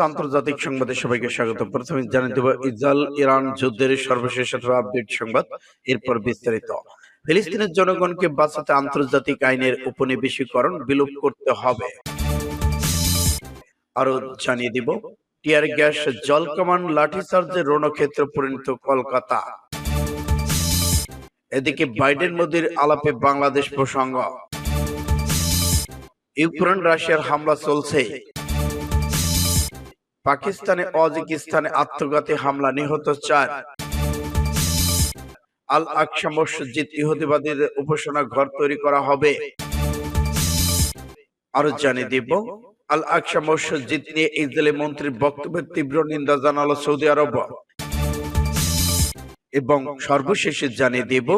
আন্তর্জাতিক সংবাদে সবাইকে সর্বশেষ জনগণকে বাঁচাতে আন্তর্জাতিক আইনের উপনিবেশীকরণ করতে হবে। আরও জানিয়ে দিব, টিয়ার গ্যাস জল কামান লাঠিচার্জের রণক্ষেত্র পরিণত কলকাতা। এদিকে বাইডেন মোদির আলাপে বাংলাদেশ প্রসঙ্গ। ইউক্রেন রাশিয়ার হামলা চলছে। পাকিস্তানে অজিকিস্তানে আত্মঘাতী হামলা, নিহত চার। আল আকসা মসজিদ ইহুদিবাদীর উপাসনা ঘর তৈরি করা হবে। আরও জানিয়ে দিব আল আকসা মসজিদ নিয়ে ইসরায়েলি মন্ত্রীর বক্তব্যের তীব্র নিন্দা জানালো সৌদি আরব। এবং সর্বশেষে জানিয়ে দিব,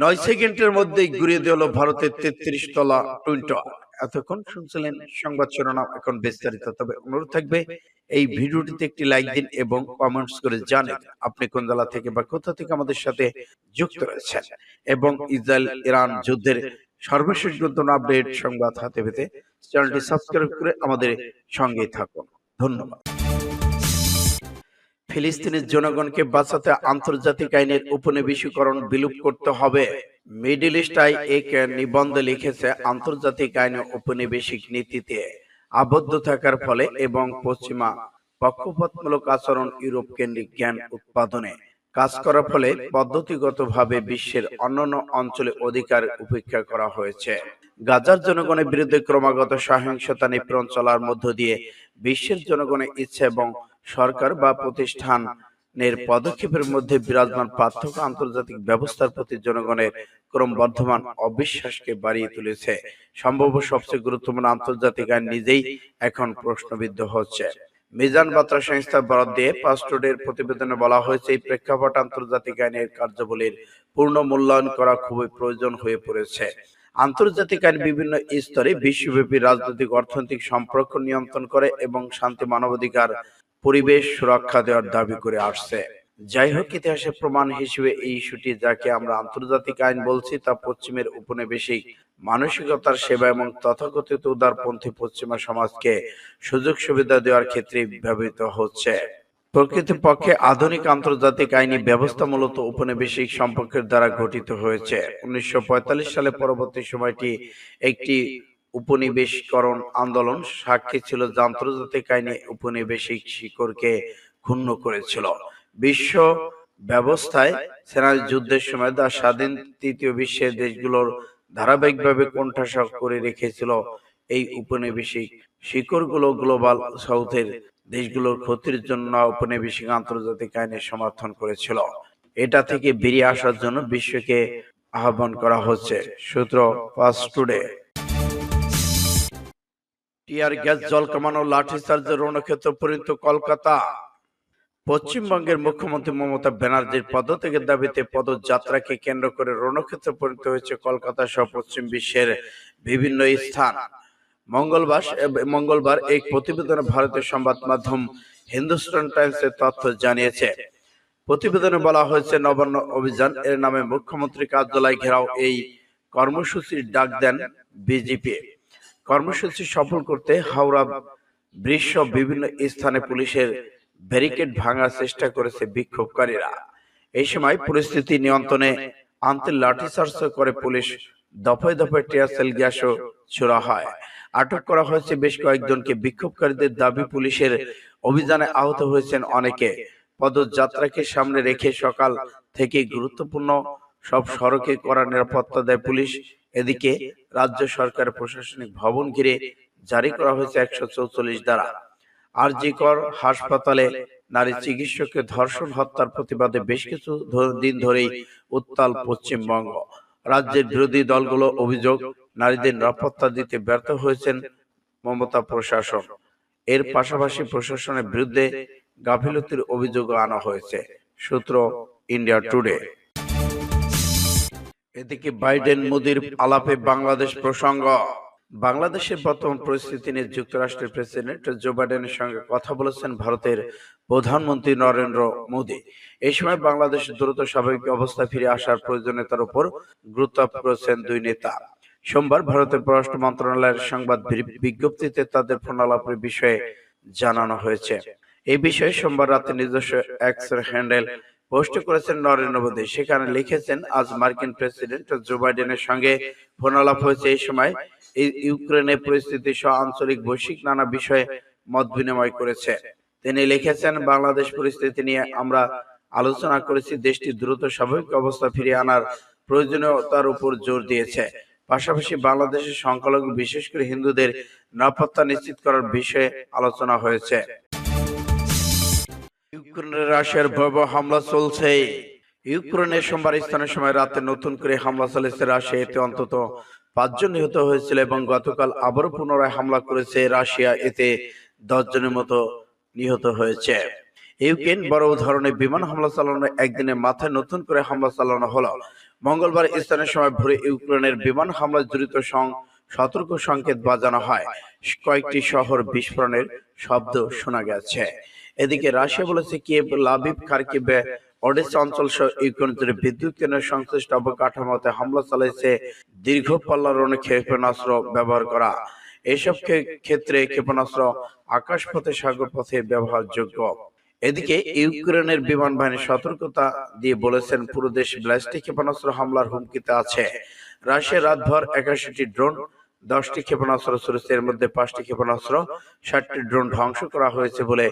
নয় সেকেন্ডের মধ্যেই ঘুরিয়ে দিল ভারতের তেত্রিশ তলা টুইন টাওয়ার। এতক্ষণ শুনছিলেন সংবাদ শিরোনাম এখন বিস্তারিত। তবে অনুরোধ থাকবে এই ভিডিওটিতে একটি লাইক দিন এবং কমেন্টস করে জানেন আপনি কোন জেলা থেকে বা কোথা থেকে আমাদের সাথে যুক্ত রয়েছেন। এবং ইসরায়েল ইরান যুদ্ধের সর্বশেষ নতুন আপডেট সংবাদ হাতে পেতে চ্যানেলটি সাবস্ক্রাইব করে আমাদের সঙ্গে থাকুন। ধন্যবাদ। ফিলিস্তিনের জনগণকে বাঁচাতে আন্তর্জাতিক আইনের উপনিবেশীকরণ বিলুপ করতে হবে। মিডিল ইস্ট আই এক নিবন্ধে লিখেছে আন্তর্জাতিক আইনে উপনিবেশিক নীতিতে আবদ্ধ থাকার ফলে এবং পশ্চিমা পক্ষপাতমূলক আচরণ ইউরোপ কেন্দ্রিক জ্ঞান উৎপাদনে কাজ করার ফলে পদ্ধতিগতভাবে বিশ্বের অন্যান্য অঞ্চলে অধিকার উপেক্ষা করা হয়েছে। গাজার জনগণের বিরুদ্ধে ক্রমাগত সহিংসতা নিপীড়ন চলার মধ্য দিয়ে বিশ্বের জনগণের ইচ্ছা এবং সরকার বা প্রতিষ্ঠানের পদক্ষেপের মধ্যে বিরাজমান পার্থক্য আন্তর্জাতিক ব্যবস্থার প্রতি জনগণের ক্রমবর্ধমান অবিশ্বাসকে বাড়িয়ে তুলেছে। সম্ভব সবচেয়ে গুরুত্বপূর্ণ আন্তর্জাতিক আইন নিজেই এখন প্রশ্নবিদ্ধ হচ্ছে। মিজান বার্তা পাস্টোডের প্রতিবেদনে বলা হয়েছে, এই প্রেক্ষাপট আন্তর্জাতিক আইনের কার্যাবলীর পূর্ণ মূল্যায়ন করা খুবই প্রয়োজন হয়ে পড়েছে। আন্তর্জাতিক আইন বিভিন্ন স্তরে বিশ্বব্যাপী রাজনৈতিক, অর্থনৈতিক সম্পর্ক নিয়ন্ত্রণ করে এবং শান্তি, মানবাধিকার পরিবেশ সুরক্ষা দেওয়ার দাবি করে আসছে। যাই হোক, ইতিহাসের প্রমাণ হিসেবে এই ইস্যুটি যাকে আমরা আন্তর্জাতিক আইন বলছি, তা পশ্চিমের উপনিবেশিক মানসিকতার সেবা এবং তথাকথিত উদারপন্থী পশ্চিমা সমাজকে সুযোগ সুবিধা দেওয়ার ক্ষেত্রে ব্যবহৃত হচ্ছে। প্রকৃতপক্ষে আধুনিক আন্তর্জাতিক আইনি ব্যবস্থা মূলত উপনিবেশিক সম্পর্কের দ্বারা গঠিত হয়েছে। উনিশশো পঁয়তাল্লিশ সালে পরবর্তী সময়টি একটি উপনিবেশকরণ আন্দোলন সাক্ষী ছিল আন্তর্জাতিক আইনে উপনিবেশিক শিকড়কে ক্ষুণ্ণ করেছিল। বিশ্ব ব্যবস্থায় সেনা যুদ্ধের সময় দা স্বাধীন তৃতীয় বিশ্বের দেশগুলোর ধারাবাহিকভাবে কোণঠাসা করে রেখেছিল এই উপনিবেশিক শিকড়গুলো গ্লোবাল সাউথের দেশগুলোর ক্ষতির জন্য উপনিবেশিক আন্তর্জাতিক আইনের সমর্থন করেছিল। এটা থেকে বেরিয়ে আসার জন্য বিশ্বকে আহ্বান করা হচ্ছে। সূত্র ফার্স্ট টুডে। টিয়ার গ্যাস জল কামানো লাঠিচার্জের রণক্ষেত্র পরিণত কলকাতা। পশ্চিমবঙ্গের মুখ্যমন্ত্রী মমতা ব্যানার্জির পদত্যাগের দাবিতে পদযাত্রাকে কেন্দ্র করে রণক্ষেত্র পরিণত হয়েছে কলকাতা সহ পশ্চিম বিশ্বের বিভিন্ন স্থান। মঙ্গলবার মঙ্গলবার এক প্রতিবেদনে ভারতীয় সংবাদ মাধ্যম হিন্দুস্তান টাইমস এর তথ্য জানিয়েছে। প্রতিবেদনে বলা হয়েছে, নবান্ন অভিযান এর নামে মুখ্যমন্ত্রী কার্যালয় ঘেরাও এই কর্মসূচির ডাক দেন বিজেপি। কর্মসূচি সফল করতে হাওড়া ব্রিজ বিভিন্ন স্থানে পুলিশের ব্যারিকেড ভাঙার চেষ্টা করেছে বিক্ষোভকারীরা। এই সময় পরিস্থিতি নিয়ন্ত্রণে আনতে লাঠিচার্জ করে পুলিশ দফায় দফায় টিয়ার সেল গ্যাসও ছোড়া হয়। আটক করা হয়েছে বেশ কয়েকজনকে। বিক্ষোভকারীদের দাবি, পুলিশের অভিযানে আহত হয়েছেন অনেকে। পদযাত্রাকে সামনে রেখে সকাল থেকে গুরুত্বপূর্ণ সব সড়কে করা নিরাপত্তা দেয় পুলিশ। এদিকে রাজ্য সরকারের প্রশাসনিক ভবন ঘিরে জারি করা হয়েছে একশো চৌচল্লিশ দ্বারা। আরজিকর হাসপাতালে নারী চিকিৎসককে ধর্ষণ, হত্যার প্রতিবাদে বেশ কিছু দিন ধরেই উত্তাল পশ্চিমবঙ্গ। রাজ্যের বিরোধী দলগুলো অভিযোগ, নারীদের নিরাপত্তা দিতে ব্যর্থ হয়েছেন মমতা প্রশাসন। এর পাশাপাশি প্রশাসনের বিরুদ্ধে গাফিলতির অভিযোগও আনা হয়েছে। সূত্র ইন্ডিয়া টুডে। এদিকে বাইডেন মোদির আলাপে বাংলাদেশ প্রসঙ্গ। বাংলাদেশের বর্তমান পরিস্থিতি নিয়ে যুক্তরাষ্ট্রের প্রেসিডেন্ট জো বাইডেনের সঙ্গে কথা বলেছেন ভারতের প্রধানমন্ত্রী নরেন্দ্র মোদী। এই সময় বাংলাদেশ দ্রুত স্বাভাবিক অবস্থায় ফিরে আসার প্রয়োজনীয়তার উপর গুরুত্ব আরোপ করেছেন দুই নেতা। সোমবার ভারতের পররাষ্ট্র মন্ত্রণালয়ের সংবাদ বিজ্ঞপ্তিতে তাদের ফোনালাপের বিষয়ে জানানো হয়েছে। এই বিষয়ে সোমবার রাতে নিজস্ব এক্স হ্যান্ডেল পোস্ট করেছেন নরেন্দ্র মোদী। সেখানে লিখেছেন, আজ মার্কিন প্রেসিডেন্ট জো বাইডেনের সঙ্গে ফোন আলাপ হয়েছে এই সময়। ইউক্রেনের পরিস্থিতি সহ আঞ্চলিক বৈশ্বিক নানা বিষয়ে মত বিনিময় করেছে। তিনি লিখেছেন, বাংলাদেশ পরিস্থিতি নিয়ে আমরা আলোচনা করেছি। দেশটি দ্রুত স্বাভাবিক অবস্থা ফিরিয়ে আনার প্রয়োজনীয়তার উপর জোর দিয়েছে। পাশাপাশি বাংলাদেশের সংখ্যালঘু, বিশেষ করে হিন্দুদের নিরাপত্তা নিশ্চিত করার বিষয়ে আলোচনা হয়েছে। ইউক্রেনের রাশিয়ার ভয়াবহ হামলা চলছে। ইউক্রেনের সোমবার স্থানীয় সময় রাতে নতুন করে হামলা চালিয়েছে রাশিয়া এতে অন্তত পাঁচজন নিহত হয়েছিল এবং গতকাল আবারও পুনরায় হামলা করেছে রাশিয়া। এতে দশ জনের মতো নিহত হয়েছে। ইউক্রেন বড় ধরনের বিমান হামলা চালানো একদিনে মাথায় নতুন করে হামলা চালানো হলো। মঙ্গলবার স্থানীয় সময় ভোরে ইউক্রেনের বিমান হামলায় জড়িত সং- সতর্ক সংকেত বাজানো হয়। কয়েকটি শহর বিস্ফোরণের শব্দ শোনা গেছে। এদিকে রাশিয়া বলেছে কিয়েভ লাবিব খার্কিবে ওডেসা অঞ্চল সহ ইউক্রেন জুড়ে বিদ্যুৎ কেন্দ্রের সংশ্লিষ্ট অবকাঠামোতে হামলা চালিয়েছে দীর্ঘ পাল্লার অনেক ক্ষেপণাস্ত্র ব্যবহার করা। এসব ক্ষেত্রে ক্ষেপণাস্ত্র আকাশপথে সাগর পথে ব্যবহারযোগ্য। এদিকে ইউক্রেনের বিমান বাহিনী সতর্কতা দিয়ে বলেছেন পুরো দেশ ব্যালিস্টিক ক্ষেপণাস্ত্র হামলার হুমকিতে আছে। রাশিয়া রাতভর একাশিটি ড্রোন দশটি ক্ষেপণাস্ত্র এর মধ্যে পাঁচটি ক্ষেপণাস্ত্র ষাটটি ড্রোন ধ্বংস করা হয়েছে বলে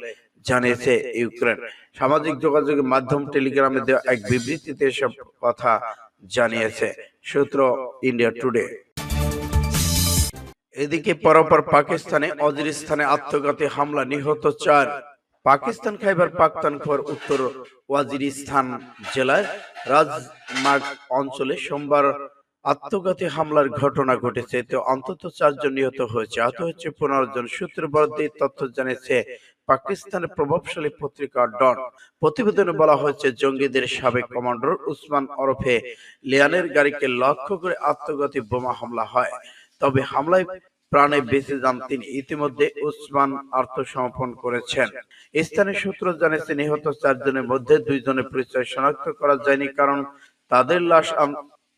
জানিয়েছে ইউক্রেন। সামাজিক যোগাযোগের মাধ্যম টেলিগ্রামে দেওয়া এক বিবৃতিতে এসব কথা জানিয়েছে সূত্র ইন্ডিয়া টুডে। এদিকে পরপর পাকিস্তানে অজিরিস্তানে আত্মঘাতী হামলা, নিহত চার। পাকিস্তান খাইবার পাখতানখোর উত্তর ওয়াজিরিস্তান জেলার রাজমার্গ অঞ্চলে সোমবার আত্মঘাতী হামলার ঘটনা ঘটেছে। এতে অন্তত চারজন নিহত হয়েছে। আহত হয়েছে পনেরো জন। সূত্র বরাদ্দে তথ্য জানিয়েছে পাকিস্তানের প্রভাবশালী পত্রিকা ডন। প্রতিবেদনে বলা হয়েছে, জঙ্গিদের সাবেক কমান্ডার উসমান ওরফে লিয়ানের গাড়িকে লক্ষ্য করে আত্মঘাতী বোমা হামলা হয়। তবে হামলায় প্রাণে বেঁচে যান তিনি। ইতিমধ্যে উসমান আত্মসমর্পণ করেছেন। স্থানীয় সূত্র জানিয়েছে, নিহত চারজনের মধ্যে দুইজনের পরিচয় শনাক্ত করা যায়নি, কারণ তাদের লাশ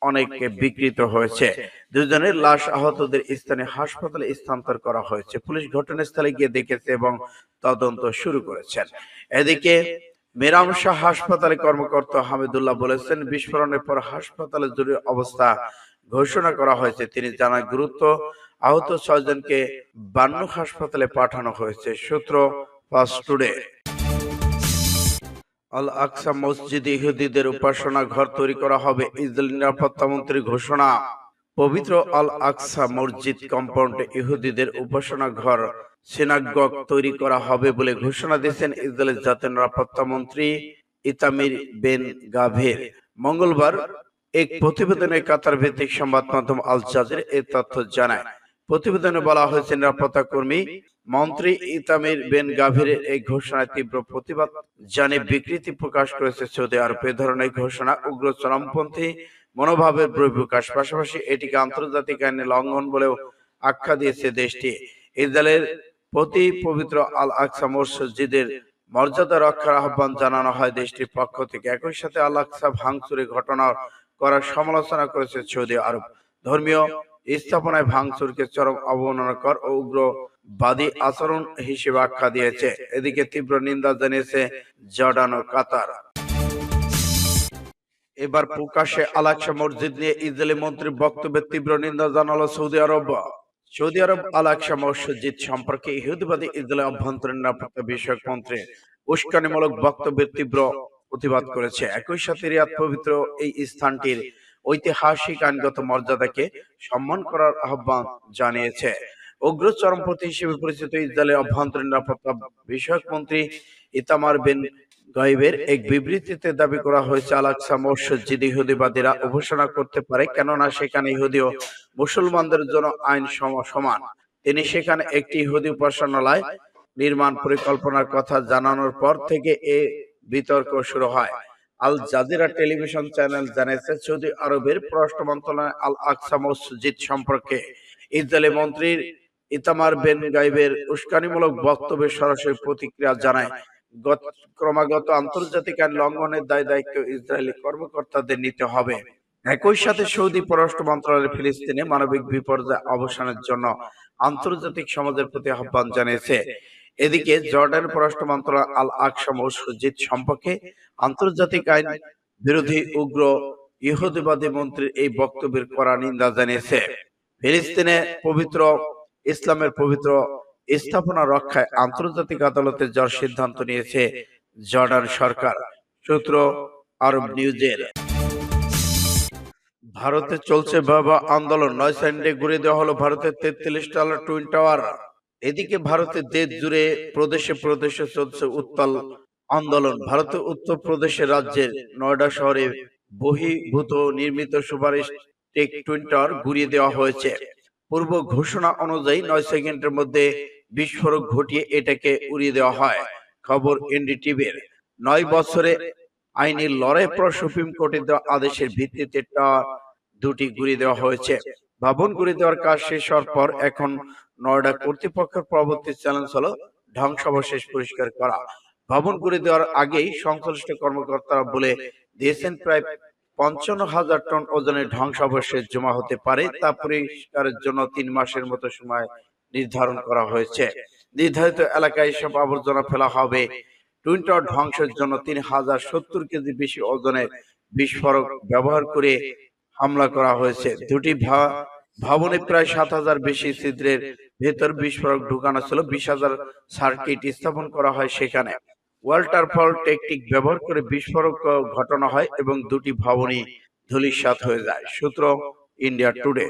অনেকে বিকৃত হয়েছে। দুজনের লাশ আহতদের স্থানীয় হাসপাতালে স্থানান্তর করা হয়েছে। পুলিশ ঘটনাস্থলে গিয়ে দেখেছে এবং তদন্ত শুরু করেছেন। এদিকে মেরাম শাহ হাসপাতালে কর্মকর্তা হামিদুল্লাহ বলেছেন বিস্ফোরণের পর হাসপাতালে জরুরি অবস্থা ঘোষণা করা হয়েছে। তিনি জানান গুরুত্ব আহত ছয়জনকে বান্নু হাসপাতালে পাঠানো হয়েছে। সূত্র ফার্স্ট টুডে। আল আকসা মসজিদে ইহুদিদের উপাসনা ঘর তৈরি করা হবে ইসরায়েল নিরাপত্তা মন্ত্রীর ঘোষণা। পবিত্র আল আকসা মসজিদ কম্পাউন্ডে ইহুদিদের উপাসনা ঘর, সিনাগগ তৈরি করা হবে বলে ঘোষণা দিয়েছেন ইসরায়েলের জাতীয় নিরাপত্তা মন্ত্রী ইতামির বেন গাভের। মঙ্গলবার এক প্রতিবেদনে কাতার ভিত্তিক সংবাদ মাধ্যম আল জাজির এই তথ্য জানায়। প্রতিবেদনে বলা হয়েছে নিরাপত্তা কর্মী মন্ত্রী ইতামির বেন গাভীরের এই ঘোষণায় তীব্র প্রতিবাদ জানিয়ে বিকৃতি প্রকাশ করেছে সৌদি আরব। এ ধরনের ঘোষণা উগ্র চরমপন্থী মনোভাবের বহিঃপ্রকাশ। পাশাপাশি এটিকে আন্তর্জাতিক আইনে লঙ্ঘন বলেও আখ্যা দিয়েছে দেশটি। ইসরায়েলের প্রতি পবিত্র আল আকসা মসজিদের মর্যাদা রক্ষার আহ্বান জানানো হয় দেশটির পক্ষ থেকে। একই সাথে আল আকসা ভাঙচুরের ঘটনা করার সমালোচনা করেছে সৌদি আরব। ধর্মীয় স্থাপনায় ভাঙচুরকে চরম অবমাননাকর ও উগ্রবাদী আচরণ হিসেবে আখ্যা দিয়েছে। এদিকে তীব্র নিন্দা জানিয়েছে জর্ডান ও কাতার। এবার প্রকাশ্যে আলাকসা মসজিদ নিয়ে ইসরায়েলি মন্ত্রীর বক্তব্যের তীব্র নিন্দা জানালো Saudi Arab. Saudi Arab Al Aqsa মসজিদ সম্পর্কে ইহুদিবাদী ইসরায়েলের অভ্যন্তরীণ নিরাপত্তা বিষয়ক মন্ত্রী উস্কানিমূলক বক্তব্যের তীব্র প্রতিবাদ করেছে। একই সাথে রিয়াদ পবিত্র এই স্থানটির ঐতিহাসিক আইনগত মর্যাদাকে সম্মান করার আহ্বান জানিয়েছে। উগ্র চরমপন্থী হিসেবে পরিচিত ইসরায়েলের অভ্যন্তরীণ নিরাপত্তা বিষয়ক মন্ত্রী ইতামার বিন গাইবের এক বিবৃতিতে দাবি করা হয়েছে আলাকসা মসজিদ ইহুদিবাদীরা উপাসনা করতে পারে কেননা সেখানে ইহুদি ও মুসলমানদের জন্য আইন সম- সমান। তিনি সেখানে একটি ইহুদি উপাসনালয় নির্মাণ পরিকল্পনার কথা জানানোর পর থেকে এ বিতর্ক শুরু হয়। আল জাজিরা টেলিভিশন চ্যানেল জানিয়েছে, সৌদি আরবের পররাষ্ট্র মন্ত্রণালয় আল আকসা মসজিদ সম্পর্কে। ইসরায়েলি মন্ত্রীর ইতামার বেন গাইবের উস্কানিমূলক বক্তব্যের সরাসরি প্রতিক্রিয়া জানায়, গত- ক্রমাগত আন্তর্জাতিক আইন লঙ্ঘনের দায় দায়িত্ব ইসরায়েলি কর্মকর্তাদের নিতে হবে। একই সাথে সৌদি পররাষ্ট্র মন্ত্রণালয় ফিলিস্তিনে মানবিক বিপর্যয় অবসানের জন্য আন্তর্জাতিক সমাজের প্রতি আহ্বান জানিয়েছে। এদিকে জর্ডান পররাষ্ট্র মন্ত্রণালয় আল আকসা মসজিদ সম্পর্কে আন্তর্জাতিক আইন বিরোধী উগ্র ইহুদিবাদী মন্ত্রীর এই বক্তব্যের কড়া নিন্দা জানিয়েছে। ফিলিস্তিনে পবিত্র ইসলামের পবিত্র স্থাপনা রক্ষায় আন্তর্জাতিক আদালতে যাওয়ার সিদ্ধান্ত নিয়েছে জর্ডান সরকার, সূত্র আরব নিউজের। ভারতে চলছে বাবা আন্দোলন, নয় সাইন্ডে ঘুরে দেওয়া হলো ভারতের তেত্রিশ টালার টুইন টাওয়ার। এদিকে ভারতের দেশ জুড়ে প্রদেশে প্রদেশে চলছে উত্তাল আন্দোলন ভারতের উত্তর প্রদেশের রাজ্যের নয়ডা শহরে বহির্ভূত নির্মিত সুপারিশ টেক টুইন টাওয়ার ঘুরিয়ে দেওয়া হয়েছে। পূর্ব ঘোষণা অনুযায়ী নয় সেকেন্ডের মধ্যে বিস্ফোরক ঘটিয়ে এটাকে উড়িয়ে দেওয়া হয়। খবর এনডিটিভির। নয় বছরে আইনি লড়াই পর সুপ্রিম কোর্টে দেওয়া আদেশের ভিত্তিতে টাওয়ার দুটি ঘুরিয়ে দেওয়া হয়েছে। ভবন ঘুরিয়ে দেওয়ার কাজ শেষ হওয়ার পর এখন নয়ডা কর্তৃপক্ষের পরবর্তী চ্যালেঞ্জ হলো ধ্বংসাবশেষ পরিষ্কার করা। ভবন করে দেওয়ার আগেই সংশ্লিষ্ট কর্মকর্তারা বলে দিয়েছেন প্রায় পঞ্চান্ন হাজার টন ওজনের ধ্বংসাবশেষ জমা হতে পারে তা পরিষ্কারের জন্য তিন মাসের মতো সময় নির্ধারণ করা হয়েছে। নির্ধারিত এলাকায় এসব আবর্জনা ফেলা হবে। টুইন টাওয়ার ধ্বংসের জন্য তিন হাজার সত্তর কেজি বেশি ওজনের বিস্ফোরক ব্যবহার করে হামলা করা হয়েছে। দুটি ভবনে প্রায় সাত হাজার বেশি ছিদ্রের ভেতর বিস্ফোরক ঢুকানো ছিল বিশ হাজার সার্কিট স্থাপন করা হয় সেখানে ওয়াল্টার ফল টেকটিক ব্যবহার করে বিস্ফোরক ঘটনা হয় এবং দুটি ভবনই ধূলিসাৎ হয়ে যায়। সূত্র ইন্ডিয়া টুডে।